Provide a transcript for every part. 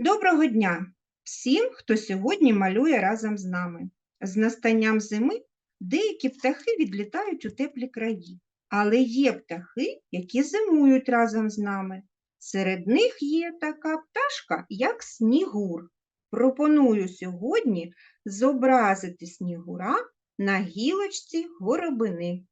Доброго дня всім, хто сьогодні малює разом з нами. З настанням зими деякі птахи відлітають у теплі краї, але є птахи, які зимують разом з нами. Серед них є така пташка, як снігур. Пропоную сьогодні зобразити снігура на гілочці горобини.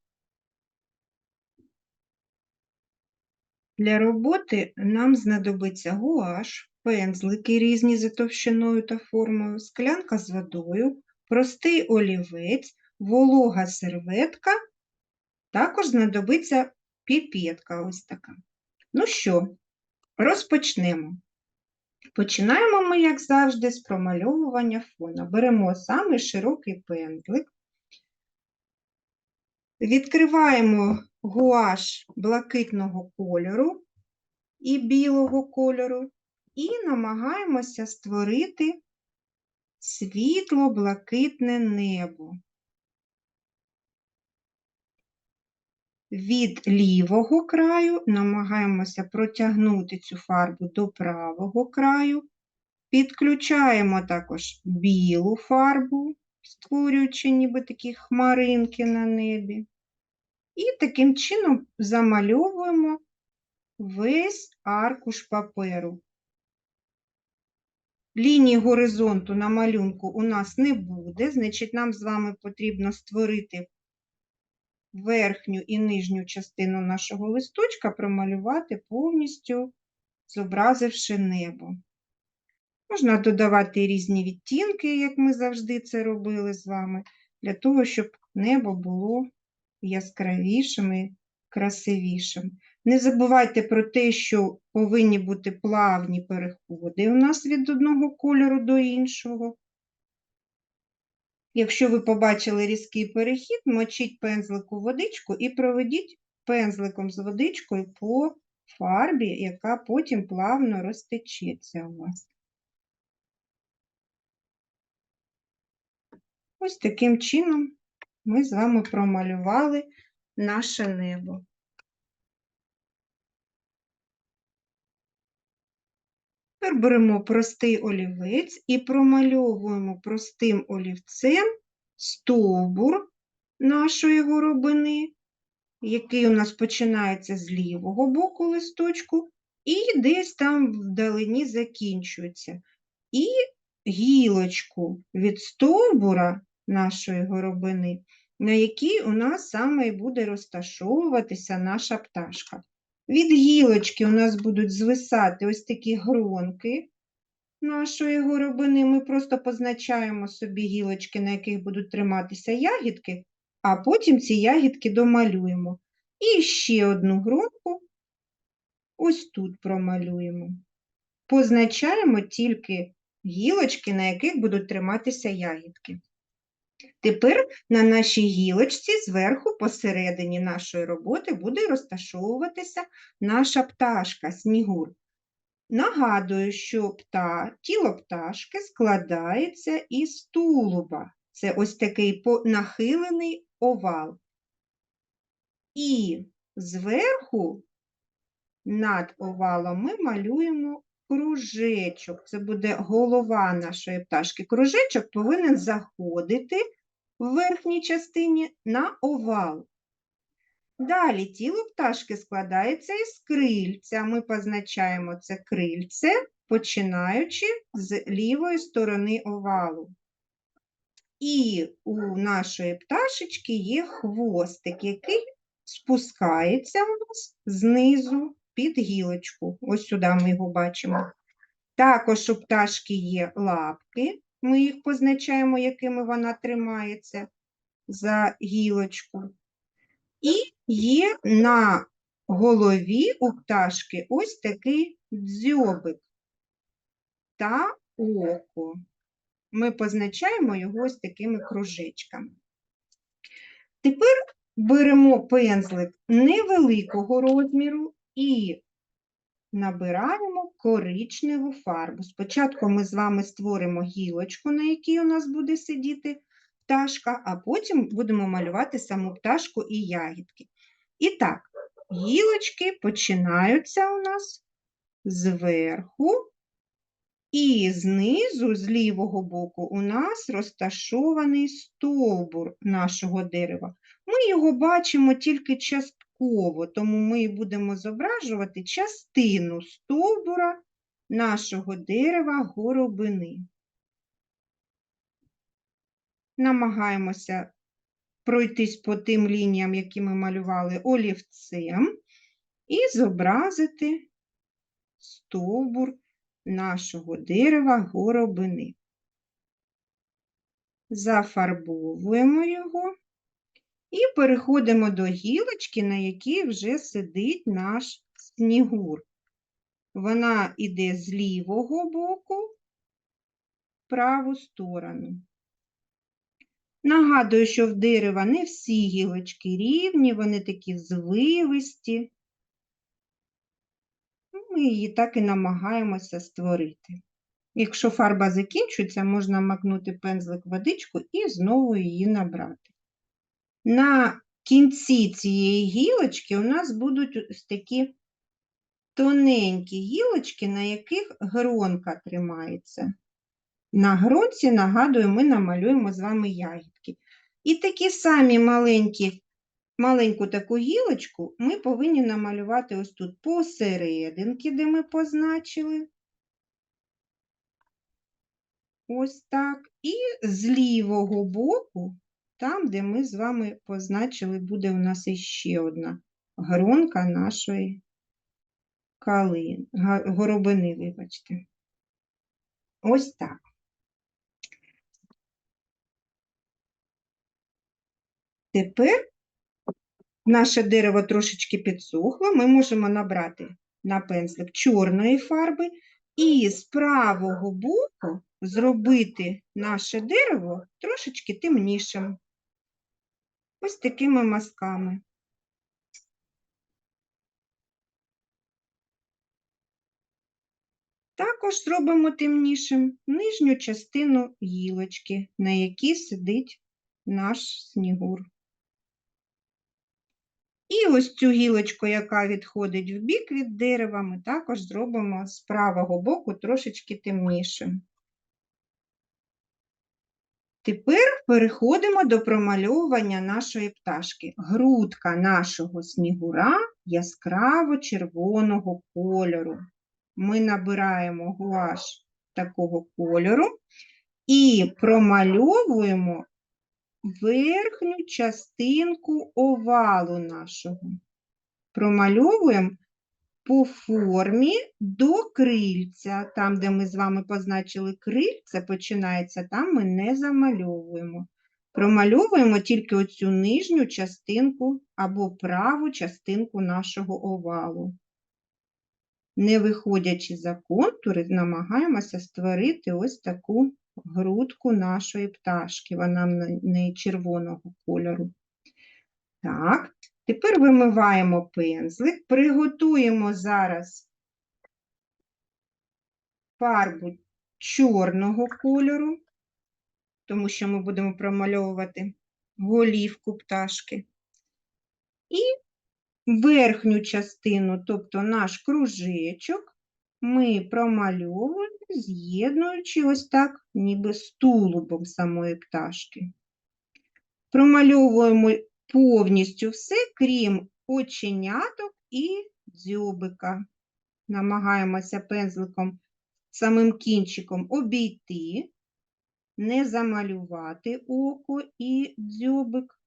Для роботи нам знадобиться гуаш, пензлики різні за товщиною та формою, склянка з водою, простий олівець, волога серветка, також знадобиться піпетка ось така. Ну що, розпочнемо. Починаємо ми, як завжди, з промальовування фона. Беремо самий широкий пензлик, відкриваємо гуаш блакитного кольору і білого кольору і намагаємося створити світло-блакитне небо. Від лівого краю намагаємося протягнути цю фарбу до правого краю, підключаємо також білу фарбу, створюючи ніби такі хмаринки на небі. І таким чином замальовуємо весь аркуш паперу. Лінії горизонту на малюнку у нас не буде, значить, нам з вами потрібно створити верхню і нижню частину нашого листочка, промалювати повністю, зобразивши небо. Можна додавати різні відтінки, як ми завжди це робили з вами, для того, щоб небо було яскравішим і красивішим. Не забувайте про те, що повинні бути плавні переходи у нас від одного кольору до іншого. Якщо ви побачили різкий перехід, мочіть пензлик у водичку і проведіть пензликом з водичкою по фарбі, яка потім плавно розтечеться у вас. Ось таким чином ми з вами промалювали наше небо. Тепер беремо простий олівець і промальовуємо простим олівцем стовбур нашої горобини, який у нас починається з лівого боку листочку, і десь там вдалині закінчується. І гілочку від стовбура нашої горобини, на якій у нас саме і буде розташовуватися наша пташка. Від гілочки у нас будуть звисати ось такі гронки нашої горобини. Ми просто позначаємо собі гілочки, на яких будуть триматися ягідки, а потім ці ягідки домалюємо. І ще одну гронку ось тут промалюємо. Позначаємо тільки гілочки, на яких будуть триматися ягідки. Тепер на нашій гілочці зверху посередині нашої роботи буде розташовуватися наша пташка снігур. Нагадую, що пта, тіло пташки складається із тулуба. Це ось такий нахилений овал. І зверху над овалом ми малюємо кружечок. Це буде голова нашої пташки. Кружечок повинен заходити в верхній частині на овал. Далі тіло пташки складається із крильця. Ми позначаємо це крильце, починаючи з лівої сторони овалу. І у нашої пташечки є хвостик, який спускається у нас знизу під гілочку. Ось сюди ми його бачимо. Також у пташки є лапки, ми їх позначаємо, якими вона тримається за гілочку. І є на голові у пташки ось такий дзьобик та око. Ми позначаємо його ось такими кружечками. Тепер беремо пензлик невеликого розміру і набираємо коричневу фарбу. Спочатку ми з вами створимо гілочку, на якій у нас буде сидіти пташка, а потім будемо малювати саму пташку і ягідки. І так, гілочки починаються у нас зверху І знизу, з лівого боку, у нас розташований стовбур нашого дерева. Ми його бачимо тільки частково, тому ми будемо зображувати частину стовбура нашого дерева горобини. Намагаємося пройтись по тим лініям, які ми малювали олівцем, і зобразити стовбур нашого дерева горобини. Зафарбовуємо його і переходимо до гілочки, на якій вже сидить наш снігур. Вона йде з лівого боку в праву сторону. Нагадую, що в дерева не всі гілочки рівні, вони такі звивисті. Ми її так і намагаємося створити. Якщо фарба закінчується, можна макнути пензлик водичку і знову її набрати. На кінці цієї гілочки у нас будуть ось такі тоненькі гілочки, на яких гронка тримається. На гронці, нагадую, ми намалюємо з вами ягідки. І такі самі маленькі, маленьку таку гілочку ми повинні намалювати ось тут посерединки, де ми позначили. Ось так. І з лівого боку, там, де ми з вами позначили, буде у нас іще одна гронка нашої калин, га- горобини, вибачте. Ось так. Тепер наше дерево трошечки підсохло, ми можемо набрати на пензлик чорної фарби і з правого боку зробити наше дерево трошечки темнішим. Ось такими мазками. Також зробимо темнішим нижню частину гілочки, на якій сидить наш снігур. І ось цю гілочку, яка відходить в бік від дерева, ми також зробимо з правого боку трошечки темнішим. Тепер переходимо до промальовування нашої пташки. Грудка нашого снігура яскраво червоного кольору. Ми набираємо гуаш такого кольору і промальовуємо верхню частинку овалу нашого. Промальовуємо по формі до крильця. Там, де ми з вами позначили крильце, починається, там ми не замальовуємо. Промальовуємо тільки оцю нижню частинку або праву частинку нашого овалу. Не виходячи за контури, намагаємося створити ось таку грудку нашої пташки. Вона в неї червоного кольору. Так, тепер вимиваємо пензлик, приготуємо зараз фарбу чорного кольору, тому що ми будемо промальовувати голівку пташки. І верхню частину, тобто наш кружечок, ми промальовуємо, з'єднуючи ось так, ніби з тулубом самої пташки. Промальовуємо повністю все, крім оченяток і дзьобика. Намагаємося пензликом самим кінчиком обійти, не замалювати око і дзьобик.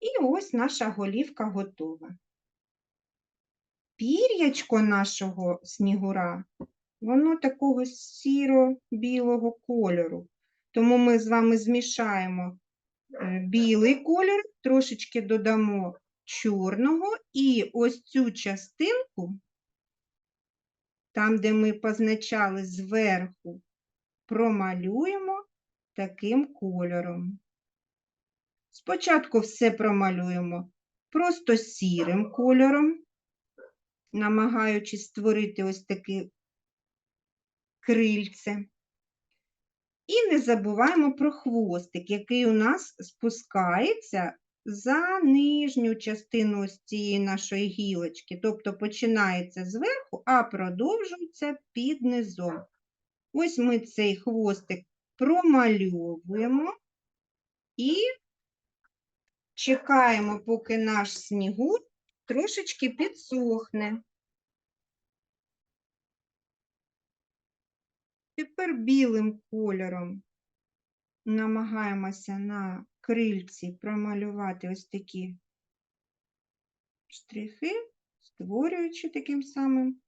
І ось наша голівка готова. Пір'ячко нашого снігура, воно такого сіро-білого кольору. Тому ми з вами змішаємо білий колір, трошечки додамо чорного, і ось цю частинку, там, де ми позначали зверху, промалюємо таким кольором. Спочатку все промалюємо просто сірим кольором, намагаючись створити ось таке крильце. І не забуваємо про хвостик, який у нас спускається за нижню частину цієї нашої гілочки. Тобто починається зверху, а продовжується під низом. Ось ми цей хвостик промальовуємо і чекаємо, поки наш снігур трошечки підсохне. Тепер білим кольором намагаємося на крильці промалювати ось такі штрихи, створюючи таким самим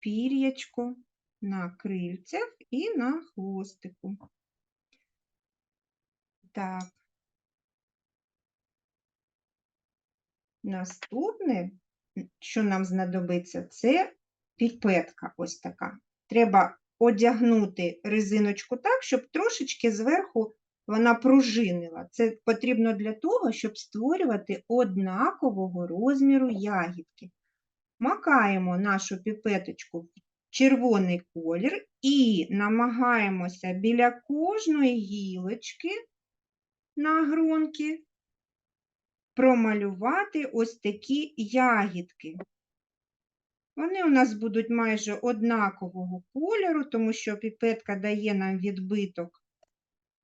пір'ячко на крильцях і на хвостику. Так. Наступне, що нам знадобиться, це піпетка ось така. Треба одягнути резиночку так, щоб трошечки зверху вона пружинила. Це потрібно для того, щоб створювати однакового розміру ягідки. Макаємо нашу піпеточку в червоний колір і намагаємося біля кожної гілочки на гронки промалювати ось такі ягідки. Вони у нас будуть майже однакового кольору, тому що піпетка дає нам відбиток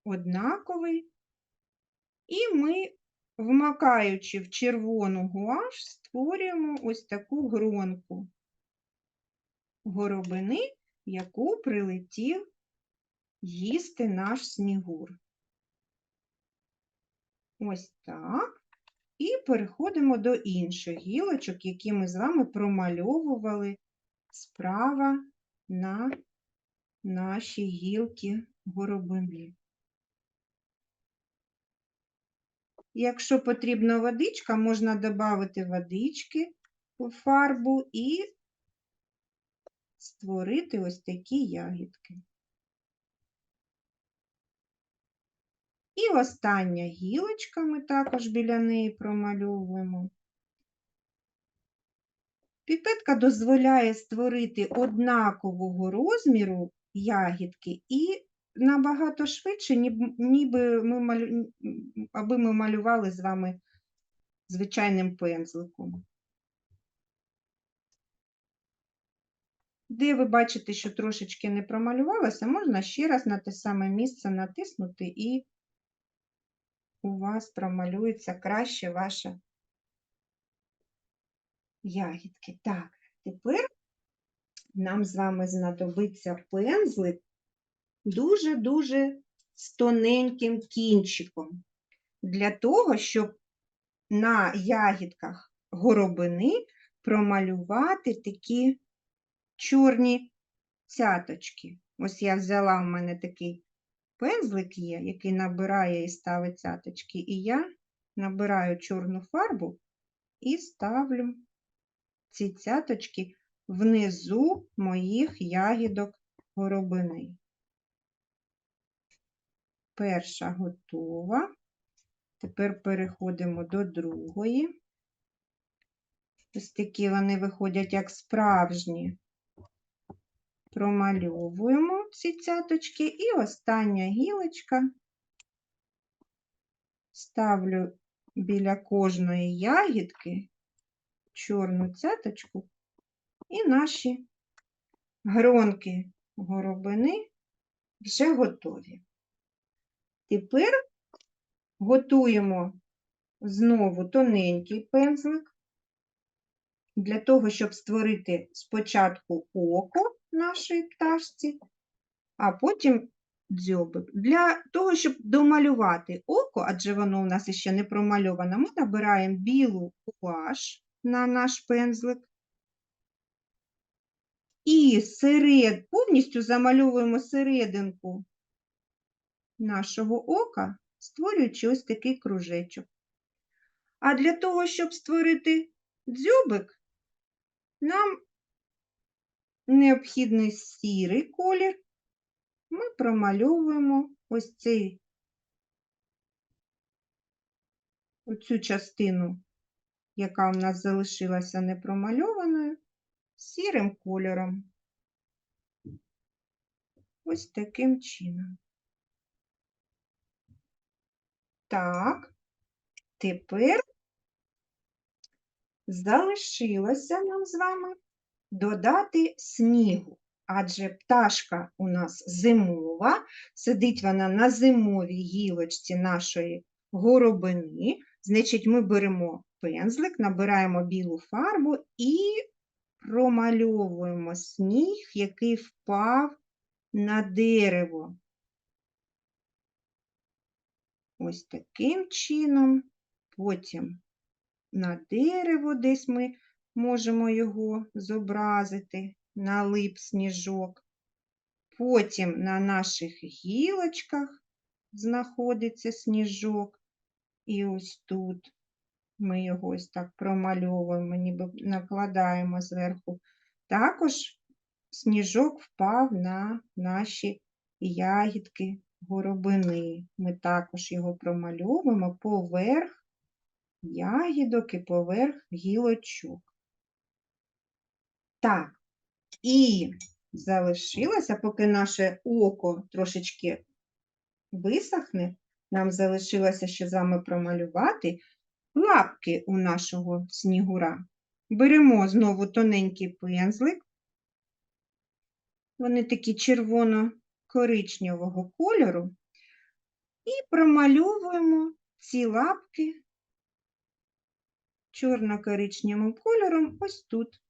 однаковий. І ми, вмакаючи в червону гуаш, створюємо ось таку гронку горобини, яку прилетів їсти наш снігур. Ось так. І переходимо до інших гілочок, які ми з вами промальовували справа на нашій гілки горобини. Якщо потрібна водичка, можна додати водички у фарбу і створити ось такі ягідки. І остання гілочка ми також біля неї промальовуємо. Піпетка дозволяє створити однакового розміру ягідки і набагато швидше, ніби ми малю... аби ми малювали з вами звичайним пензликом. Де ви бачите, що трошечки не промалювалося, можна ще раз на те саме місце натиснути і у вас промалюється краще ваша ягідки. Так, тепер нам з вами знадобиться пензлик дуже-дуже з тоненьким кінчиком. Для того, щоб на ягідках горобини промалювати такі чорні цяточки. Ось я взяла, у мене такий пензлик є, який набирає і ставить цяточки, і я набираю чорну фарбу і ставлю ці цяточки внизу моїх ягідок горобини. Перша готова. Тепер переходимо до другої. Ось такі вони виходять як справжні. Промальовуємо ці цяточки і остання гілочка ставлю біля кожної ягідки чорну цяточку і наші гронки горобини вже готові. Тепер готуємо знову тоненький пензлик для того, щоб створити спочатку око нашій пташці, а потім дзьобик. Для того, щоб домалювати око, адже воно у нас ще не промальовано, ми набираємо білу гуаш на наш пензлик. І серед, повністю замальовуємо серединку нашого ока, створюючи ось такий кружечок. А для того, щоб створити дзьобик, нам необхідний сірий колір. Ми промальовуємо ось цей, оцю частину, яка у нас залишилася непромальованою, сірим кольором. Ось таким чином. Так, Тепер залишилося нам з вами додати снігу, адже пташка у нас зимова, сидить вона на зимовій гілочці нашої горобини. Значить, ми беремо пензлик, набираємо білу фарбу і промальовуємо сніг, який впав на дерево. Ось таким чином. Потім на дерево десь ми можемо його зобразити, налип сніжок. Потім на наших гілочках знаходиться сніжок. І ось тут ми його ось так промальовуємо, ніби накладаємо зверху. Також сніжок впав на наші ягідки горобини. Ми також його промальовуємо поверх ягідок і поверх гілочок. Так, і залишилося, поки наше око трошечки висохне, нам залишилося ще з вами промалювати лапки у нашого снігура. Беремо знову тоненький пензлик. Вони такі червоно-коричневого кольору. І промальовуємо ці лапки чорно-коричневим кольором ось тут.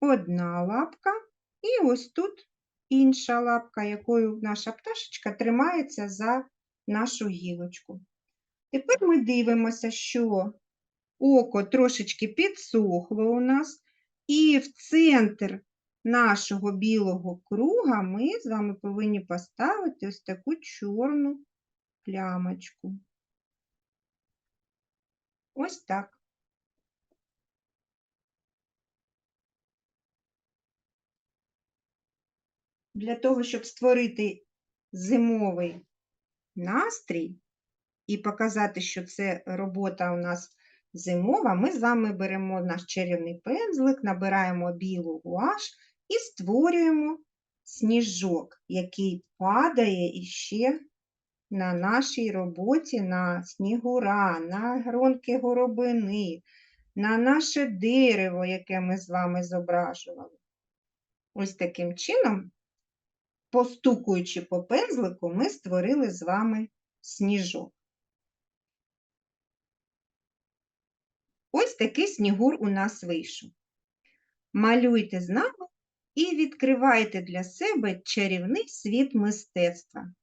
Одна лапка і ось тут інша лапка, якою наша пташечка тримається за нашу гілочку. Тепер ми дивимося, що око трошечки підсохло у нас, і в центр нашого білого круга ми з вами повинні поставити ось таку чорну плямочку. Ось так. Для того, щоб створити зимовий настрій і показати, що це робота у нас зимова, ми з вами беремо наш чарівний пензлик, набираємо білу гуаш і створюємо сніжок, який падає іще на нашій роботі на снігура, на гронки горобини, на наше дерево, яке ми з вами зображували. Ось таким чином, постукуючи по пензлику, ми створили з вами сніжок. Ось такий снігур у нас вийшов. Малюйте з нами і відкривайте для себе чарівний світ мистецтва.